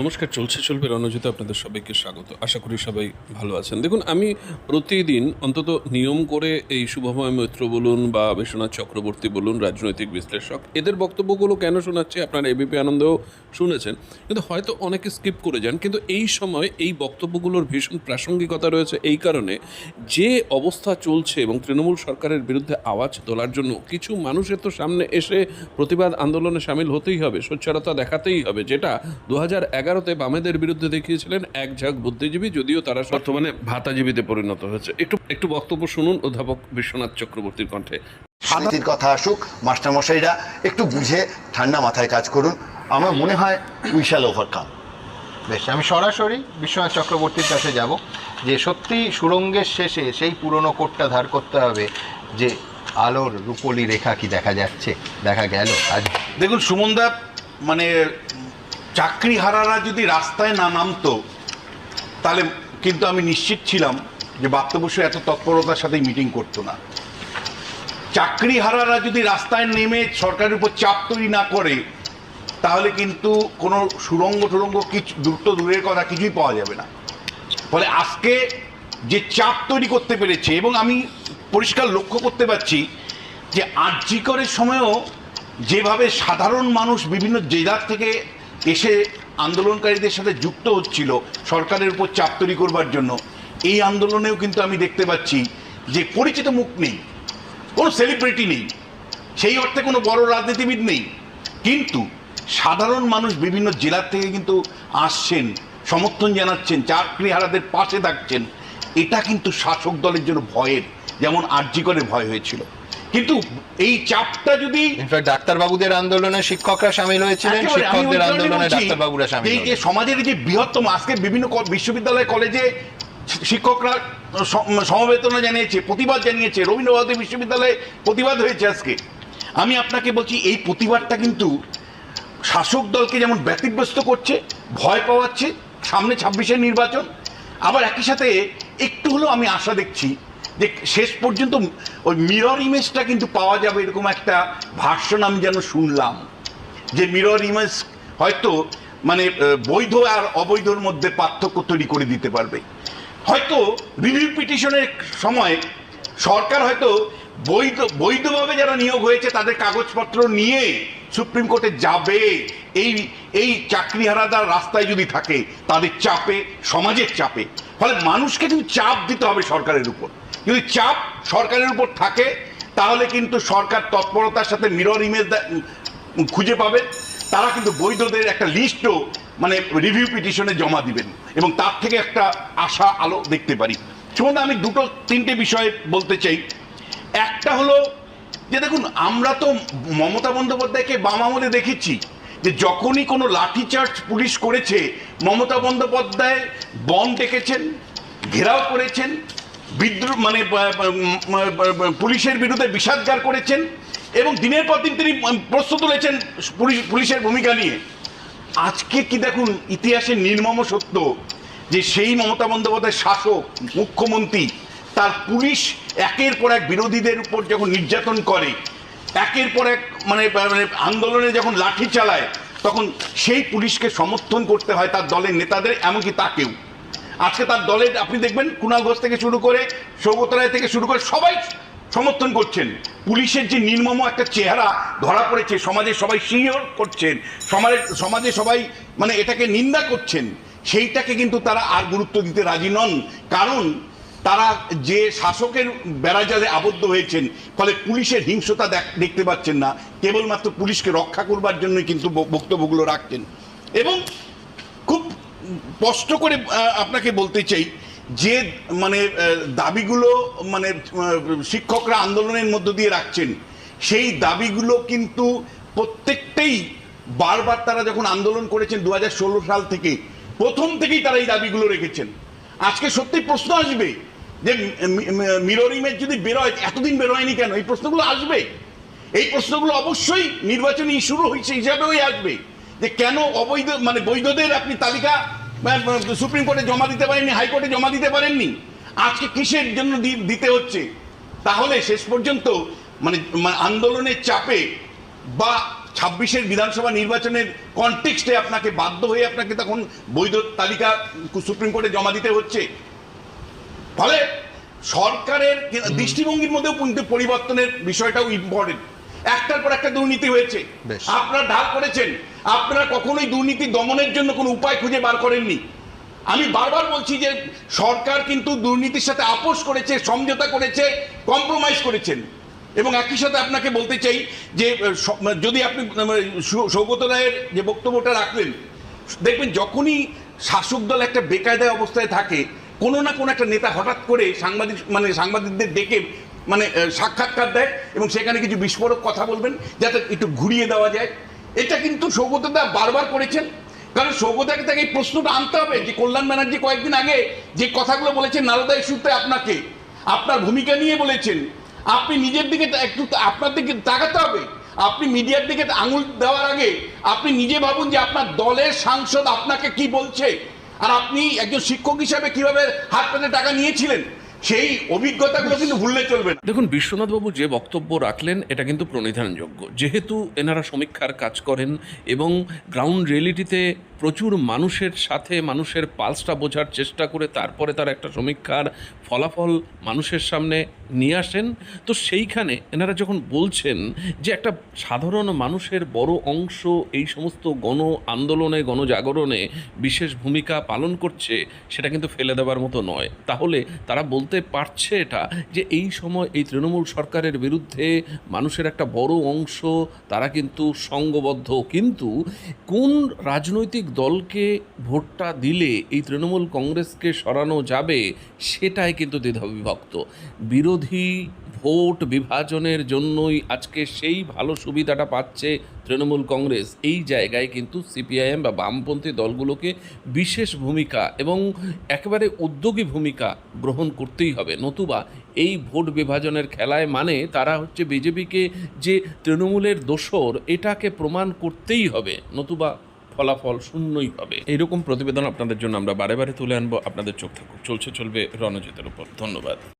নমস্কার, চলছে চলবে রণজিতে আপনাদের সবাইকে স্বাগত। আশা করি সবাই ভালো আছেন। দেখুন, আমি প্রতিদিন অন্তত নিয়ম করে এই শুভময় মৈত্র বলুন বা বিশ্বনাথ চক্রবর্তী বলুন, রাজনৈতিক বিশ্লেষক, এদের বক্তব্যগুলো কেন শোনাচ্ছি আপনারা এবিপি আনন্দেও শুনেছেন। কিন্তু হয়তো অনেকে স্কিপ করে যান, কিন্তু এই সময় এই বক্তব্যগুলোর ভীষণ প্রাসঙ্গিকতা রয়েছে এই কারণে যে অবস্থা চলছে এবং তৃণমূল সরকারের বিরুদ্ধে আওয়াজ তোলার জন্য কিছু মানুষের তো সামনে এসে প্রতিবাদ আন্দোলনে সামিল হতেই হবে সোচ্চারতা দেখাতেই হবে, যেটা দু হাজার এগারোতে বামেদের বিরুদ্ধে দেখিয়েছিলেন এক ঝাঁক বুদ্ধিজীবী যদিও তারা বর্তমানে ভাতাজীবীতে পরিণত হয়েছে। একটু একটু বক্তব্য শুনুন অধ্যাপক বিশ্বনাথ চক্রবর্তীর কণ্ঠে। শান্তির কথা আসুক মাস্টারমশাইরা একটু বুঝে ঠান্ডা মাথায় কাজ করুন। আমার মনে হয় উই শ্যাল ওভারকাম বেশ আমি সরাসরি বিশ্বনাথ চক্রবর্তীর কাছে যাব যে সত্যি সুরঙ্গের শেষে সেই পুরনো কোটটা ধার করতে হবে যে আলোর রূপলি রেখা কি দেখা যাচ্ছে দেখা গেল আজ। দেখুন সুমনদা মানে চাকরি হারারা যদি রাস্তায় না নামতো, তাহলে কিন্তু আমি নিশ্চিত ছিলাম যে বাপ্ত এত তৎপরতার সাথে মিটিং করতো না। চাকরি হারারা যদি রাস্তায় নেমে সরকারের উপর চাপ তৈরি না করে, তাহলে কিন্তু কোনো সুরঙ্গ টুরঙ্গ কিছু দ্রুত দূরের কথা কিছুই পাওয়া যাবে না। ফলে আজকে যে চাপ তৈরি করতে পেরেছে, এবং আমি পরিষ্কার লক্ষ্য করতে পারছি যে আর্যিকরের সময়ও যেভাবে সাধারণ মানুষ বিভিন্ন জেলার থেকে এসে আন্দোলনকারীদের সাথে যুক্ত হচ্ছিল, সরকারের উপর চাপ তৈরি করবার জন্য। এই আন্দোলনেও কিন্তু আমি দেখতে পাচ্ছি যে পরিচিত মুখ নেই, কোনো সেলিব্রিটি নেই, সেই অর্থে কোনো বড় রাজনীতিবিদ নেই। কিন্তু সাধারণ মানুষ বিভিন্ন জেলার থেকে কিন্তু আসছেন, সমর্থন জানাচ্ছেন, চাকরি হারাদের পাশে থাকছেন। এটা কিন্তু শাসক দলের জন্য ভয়ের, যেমন আর্জি করে ভয় হয়েছিল। কিন্তু এই চাপটা যদি ইনফ্যাক্ট ডাক্তারবাবুদের আন্দোলনে শিক্ষকরা সামিল হয়েছিলেন শিক্ষকদের আন্দোলনে ডাক্তারবাবুরা সামিল এই যে সমাজের যে বৃহত্তম আজকে বিভিন্ন বিশ্ববিদ্যালয় কলেজে শিক্ষকরা সমবেদনা জানিয়েছে প্রতিবাদ জানিয়েছে রবীন্দ্রভারতী বিশ্ববিদ্যালয়ে প্রতিবাদ হয়েছে আজকে। আমি আপনাকে বলছি এই প্রতিবাদটা কিন্তু শাসক দলকে যেমন ব্যতিগ্রস্ত করছে ভয় পাওয়াচ্ছে সামনে ছাব্বিশের নির্বাচন আবার একই সাথে একটু হলেও আমি আশা দেখছি যে শেষ পর্যন্ত ওই মিরর ইমেজটা কিন্তু পাওয়া যাবে এরকম একটা ভার্সন আমি যেন শুনলাম। যে মিরর ইমেজ হয়তো মানে বৈধ আর অবৈধর মধ্যে পার্থক্য তৈরি করে দিতে পারবে। হয়তো রিভিউ পিটিশনের সময় সরকার হয়তো বৈধ, বৈধভাবে যারা নিয়োগ হয়েছে তাদের কাগজপত্র নিয়ে সুপ্রিম কোর্টে যাবে। এই এই চাকরি চাকরিহারাদার রাস্তায় যদি থাকে, তাদের চাপে, সমাজের চাপে। ফলে মানুষকে কিন্তু চাপ দিতে হবে সরকারের উপর। যদি চাপ সরকারের উপর থাকে, তাহলে কিন্তু সরকার তৎপরতার সাথে মিরর ইমেজ খুঁজে পাবে। তারা কিন্তু বৈধদের একটা লিস্টও মানে রিভিউ পিটিশনে জমা দিবেন। এবং তার থেকে একটা আশা, আলো দেখতে পারি। সুমন আমি দুটো, তিনটে বিষয় বলতে চাই। একটা হলো যে দেখুন, আমরা তো মমতা বন্দ্যোপাধ্যায়কে বাম আমলে দেখেছি যে যখনই কোনো লাঠিচার্জ পুলিশ করেছে, মমতা বন্দ্যোপাধ্যায় বন ডেকেছেন, ঘেরাও করেছেন বিদ্রোহ মানে পুলিশের বিরুদ্ধে বিষাদগার করেছেন এবং দিনের পর দিন তিনি প্রশ্ন তুলেছেন পুলিশ, পুলিশের ভূমিকা নিয়ে। আজকে কি দেখুন ইতিহাসের নির্মম সত্য যে সেই মমতা বন্দ্যোপাধ্যায় শাসক, মুখ্যমন্ত্রী, তার পুলিশ একের পর এক বিরোধীদের উপর যখন নির্যাতন করে, একের পর এক মানে মানে আন্দোলনে যখন লাঠি চালায়, তখন সেই পুলিশকে সমর্থন করতে হয় তার দলের নেতাদের, এমনকি তাকেও আজকে তার দলের, আপনি দেখবেন কুণাল ঘোষ থেকে শুরু করে সৌগত রায় থেকে শুরু করে সবাই সমর্থন করছেন। পুলিশের যে নির্মম একটা চেহারা ধরা পড়েছে, সমাজে সবাই শিওর করছেন, সমাজে সমাজে সবাই মানে এটাকে নিন্দা করছেন, সেইটাকে কিন্তু তারা আর গুরুত্ব দিতে রাজি নন। কারণ তারা যে শাসকের বেড়াজালে আবদ্ধ হয়েছেন, ফলে পুলিশের হিংসতা দেখ- দেখতে পাচ্ছেন না। কেবলমাত্র পুলিশকে রক্ষা করবার জন্যই কিন্তু বক্তব্যগুলো রাখছেন। এবং স্পষ্ট করে আপনাকে বলতে চাই যে মানে দাবিগুলো মানে শিক্ষকরা আন্দোলনের মধ্য দিয়ে রাখছেন, সেই দাবিগুলো কিন্তু প্রত্যেকটাই বারবার তারা যখন আন্দোলন করেছেন দু হাজার ষোলো সাল থেকে, প্রথম থেকেই তারা এই দাবিগুলো রেখেছেন। আজকে সত্যি প্রশ্ন আসবে যে মিরর ইমেজ যদি বেরোয়, এতদিন বেরোয়নি কেন? এই প্রশ্নগুলো আসবে। এই প্রশ্নগুলো অবশ্যই নির্বাচনী শুরু হয়েছে হিসাবেই আসবে। যে কেন অবৈধ মানে বৈধদের আপনি তালিকা সুপ্রিম কোর্টে জমা দিতে পারেননি হাইকোর্টে জমা দিতে পারেননি? আজকে কিসের জন্য দিতে হচ্ছে? তাহলে শেষ পর্যন্ত মানে মানে আন্দোলনের চাপে বা ছাব্বিশের বিধানসভা নির্বাচনের কনটেক্সটে আপনাকে বাধ্য হয়ে আপনাকে তখন বৈধ তালিকা সুপ্রিম কোর্টে জমা দিতে হচ্ছে। ফলে সরকারের দৃষ্টিভঙ্গির মধ্যেও কিন্তু পরিবর্তনের বিষয়টাও ইম্পর্টেন্ট একটার পর একটা দুর্নীতি হয়েছে। আপনারা ঢাল করেছেন। আপনারা কখনোই দুর্নীতি দমনের জন্য কোনো উপায় খুঁজে বার করেননি। আমি বারবার বলছি যে সরকার কিন্তু দুর্নীতির সাথে আপোষ করেছে, সমঝোতা করেছে কম্প্রোমাইজ করেছেন। এবং একই সাথে আপনাকে বলতে চাই যে যদি আপনি সৌগত রায়ের যে বক্তব্যটা রাখলেন, দেখবেন যখনই শাসক দল একটা বেকায়দায় অবস্থায় থাকে, কোনো না কোনো একটা নেতা হঠাৎ করে সাংবাদিক মানে সাংবাদিকদের ডেকে মানে সাক্ষাৎকার দেয় এবং সেখানে কিছু বিস্ফোরক কথা বলবেন, যাতে একটু ঘুরিয়ে দেওয়া যায়। এটা কিন্তু সৌগতদা বারবার করেছেন। কারণ সৌগতাকে তাকে এই প্রশ্নটা আনতে হবে যে, কল্যাণ ব্যানার্জি কয়েকদিন আগে যে কথাগুলো বলেছেন নারদা ইস্যুতে আপনাকে, আপনার ভূমিকা নিয়ে বলেছেন, আপনি নিজের দিকে একটু আপনার দিকে তাকাতে হবে। আপনি মিডিয়ার দিকে আঙুল দেওয়ার আগে আপনি নিজে ভাবুন যে, আপনার দলের সাংসদ আপনাকে কি বলছে? আর আপনি একজন শিক্ষক হিসাবে কীভাবে হাত পেতে টাকা নিয়েছিলেন? সেই অভিজ্ঞতাগুলো কিন্তু ভুললে চলবে না। দেখুন, বিশ্বনাথবাবু যে বক্তব্য রাখলেন, এটা কিন্তু প্রণিধানযোগ্য। যেহেতু এনারা সমীক্ষার কাজ করেন এবং গ্রাউন্ড রিয়েলিটিতে প্রচুর মানুষের সাথে মানুষের পালসটা বোঝার চেষ্টা করে তারপরে তার একটা সমীক্ষার ফলাফল মানুষের সামনে নিয়ে আসেন। তো সেইখানে এনারা যখন বলছেন যে একটা সাধারণ মানুষের বড় অংশ এই সমস্ত গণ আন্দোলনে, গণজাগরণে বিশেষ ভূমিকা পালন করছে, সেটা কিন্তু ফেলে দেওয়ার মতো নয়। তাহলে তারা বলতে পারছে এটা যে এই সময় এই তৃণমূল সরকারের বিরুদ্ধে মানুষের একটা বড় অংশ, তারা কিন্তু সঙ্গবদ্ধ। কিন্তু কোন রাজনৈতিক দলকে ভোটটা দিলে এই তৃণমূল কংগ্রেসকে সরানো যাবে, সেটাই কিন্তু দ্বিধাবিভক্ত বিরোধী ভোট বিভাজনের জন্যই আজকে সেই ভালো সুবিধাটা পাচ্ছে তৃণমূল কংগ্রেস। এই জায়গায় কিন্তু সিপিআইএম বা বামপন্থী দলগুলোকে বিশেষ ভূমিকা এবং একেবারে উদ্যোগী ভূমিকা গ্রহণ করতেই হবে। নতুবা এই ভোট বিভাজনের খেলায় মানে তারা হচ্ছে বিজেপিকে যে তৃণমূলের দোসর এটাকে প্রমাণ করতেই হবে। নতুবা ফলাফল শূন্যই হবে এইরকম প্রতিবেদন আপনাদের জন্য আমরা বারে বারে তুলে আনব। আপনাদের চোখ থাকুক। চলছে, চলবে রণজিতের উপর। ধন্যবাদ।